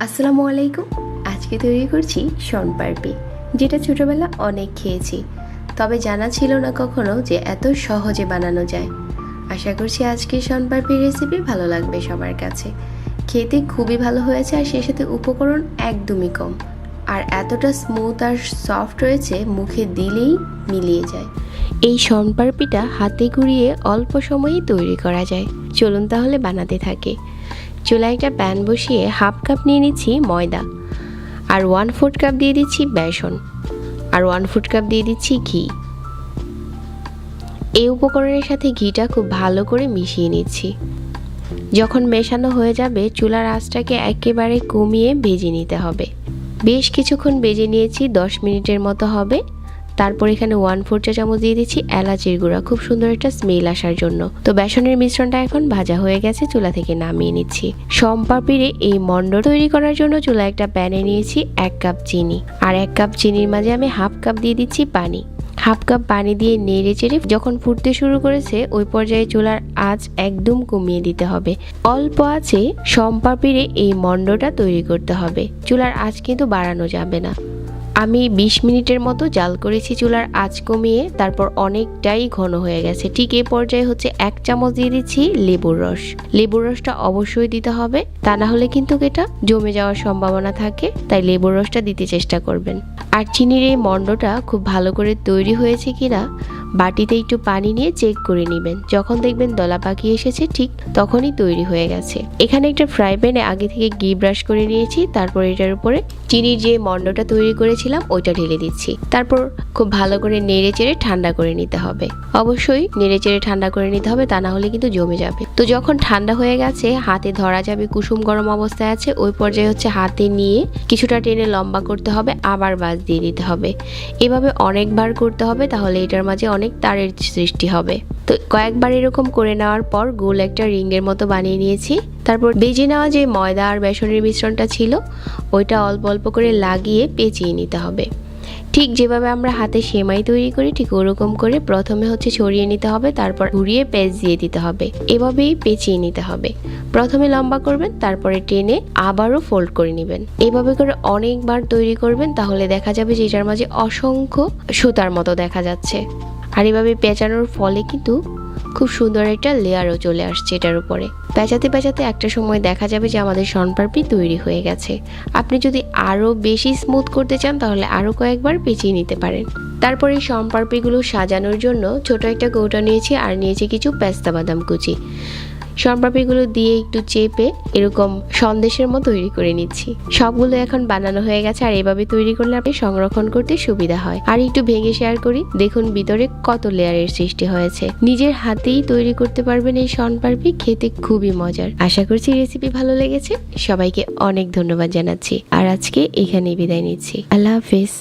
আসসালামু আলাইকুম। আজকে তৈরি করছি শনপারপি যেটা ছোটবেলা অনেক খেয়েছি। তবে জানা ছিল না কখনো যে এত সহজে বানানো যায়। আশা করছি আজকের শনপারপির রেসিপি ভালো লাগবে সবার কাছে। খেতে খুবই ভালো হয়েছে আর সেই সাথে উপকরণ একদমই কম। আর এতটা স্মুথ আর সফট রয়েছে, মুখে দিলেই মিলিয়ে যায়। এই শনপারপিটা হাতে গুঁড়িয়ে অল্প সময়েই তৈরি করা যায়। চলুন তাহলে বানাতে থাকে। চুলায় একটা প্যান বসিয়ে হাফ কাপ নিয়ে নিচ্ছি ময়দা আর ওয়ান ফোর্থ কাপ দিয়ে দিচ্ছি বেসন আর ওয়ান ফোর্থ কাপ দিয়ে দিচ্ছি ঘি। এই উপকরণের সাথে ঘিটা খুব ভালো করে মিশিয়ে নিচ্ছি। যখন মেশানো হয়ে যাবে, চুলার আঁচটাকে একেবারে কমিয়ে ভেজে নিতে হবে। বেশ কিছুক্ষণ ভেজে নিয়েছি, দশ মিনিটের মতো হবে। তারপর এখানে ওয়ান ফোর চা চামচ দিয়ে দিচ্ছি এলাচির গুঁড়া। খুব সুন্দর একটা স্মেল আসার জন্য। তো বেসনের মিশ্রণটা এখন ভাজা হয়ে গেছে, চুলা থেকে নামিয়ে নিচ্ছি। সম্পাপিরে এই মন্ড তৈরি করার জন্য চুলা একটা প্যানে নিয়েছি এক কাপ চিনি। আর এক কাপ চিনির মাঝে আমি হাফ কাপ দিয়ে দিচ্ছি পানি। হাফ কাপ পানি দিয়ে নেড়ে চেড়ে যখন ফুটতে শুরু করেছে, ওই পর্যায়ে চুলার আঁচ একদম কমিয়ে দিতে হবে। অল্প আছে সম্পাপিরে এই মন্ডটা তৈরি করতে হবে। চুলার আঁচ কিন্তু বাড়ানো যাবে না। আমি ২০ মিনিটের মতো জাল করেছি চুলার আঁচ কমিয়ে, তারপর অনেকটাই ঘন হয়ে গেছে। ঠিক এই পর্যায়ে হচ্ছে এক চামচ দিয়ে দিচ্ছি লেবুর রস। লেবুর রসটা অবশ্যই দিতে হবে, তা না হলে কিন্তু এটা জমে যাওয়ার সম্ভাবনা থাকে, তাই লেবুর রসটা দিতে চেষ্টা করবেন। আর চিনির এই মণ্ডটা খুব ভালো করে তৈরি হয়েছে কিনা বাটিতে একটু পানি নিয়ে চেক করে নেবেন। যখন দেখবেন দলা পাকিয়ে এসেছে, ঠিক তখনই তৈরি হয়ে গেছে। এখানে একটা ফ্রাই প্যানে আগে থেকে ঘি ব্রাশ করে নিয়েছি, তারপর এটার উপরে চিনির যে মণ্ডটা তৈরি করেছিলাম, ওইটা ঢেলে দিচ্ছি। তারপর খুব ভালো করে নেড়ে চেড়ে ঠান্ডা করে নিতে হবে। অবশ্যই নেড়ে চেড়ে ঠান্ডা করে নিতে হবে, তা না হলে কিন্তু জমে যাবে। তো যখন ঠান্ডা হয়ে গেছে, হাতে ধরা যাবে কুসুম গরম অবস্থায় আছে, ওই পর্যায়ে হচ্ছে হাতে নিয়ে কিছুটা টেনে লম্বা করতে হবে, আবার বাজ দিয়ে দিতে হবে। এভাবে অনেকবার করতে হবে, তাহলে এটার মাঝে অনেক তারের সৃষ্টি হবে। তো কয়েকবার এরকম করে নেওয়ার পর গোল একটা রিংয়ের মতো বানিয়ে নিয়েছি। তারপর বেজে নেওয়া যে ময়দা আর বেসনের মিশ্রণটা ছিল, ওইটা অল্প অল্প করে লাগিয়ে পেঁচিয়ে নিতে হবে। ঠিক যেভাবে আমরা হাতে সেমাই তৈরি করি, ঠিক ওরকম করে প্রথমে হচ্ছে ছড়িয়ে নিতে হবে, তারপর ঘুরিয়ে পেঁচ দিয়ে দিতে হবে। এভাবেই পেঁচিয়ে নিতে হবে। প্রথমে লম্বা করবেন, তারপরে টেনে আবারও ফোল্ড করে নেবেন। এভাবে করে অনেকবার তৈরি করবেন, তাহলে দেখা যাবে যে এটার মাঝে অসংখ্য সুতার মতো দেখা যাচ্ছে। আর এভাবে পেঁচানোর ফলে কিন্তু খুব সুন্দর একটা লেয়ারও চলে আসছে এটার উপরে। পেঁচাতে পেঁচাতে একটা সময় দেখা যাবে যে আমাদের শনপাপড়ি তৈরি হয়ে গেছে। আপনি যদি আরও বেশি স্মুথ করতে চান, তাহলে আরও কয়েকবার পেঁচিয়ে নিতে পারেন। তারপরে এই শনপাপড়িগুলো সাজানোর জন্য ছোট একটা কৌটা নিয়েছি, আর নিয়েছি কিছু পেস্তা বাদাম কুচি। শনপাপড়িগুলো দিয়ে একটু চেপে এরকম সন্দেশের মতো তৈরি করে নিচ্ছি। সবগুলো এখন বানানো হয়ে গেছে আর এভাবে তৈরি করলে আপনি সংরক্ষণ করতে সুবিধা হয়। আর একটু ভেঙে শেয়ার করি, দেখুন ভিতরে কত লেয়ারের সৃষ্টি হয়েছে। নিজের হাতেই তৈরি করতে পারবেন এই শনপাপড়ি খেতে খুবই মজার। আশা করছি রেসিপি ভালো লেগেছে। সবাইকে অনেক ধন্যবাদ জানাচ্ছি। আর আজকে এখানেই বিদায় নিচ্ছি। আল্লাহ হাফিজ।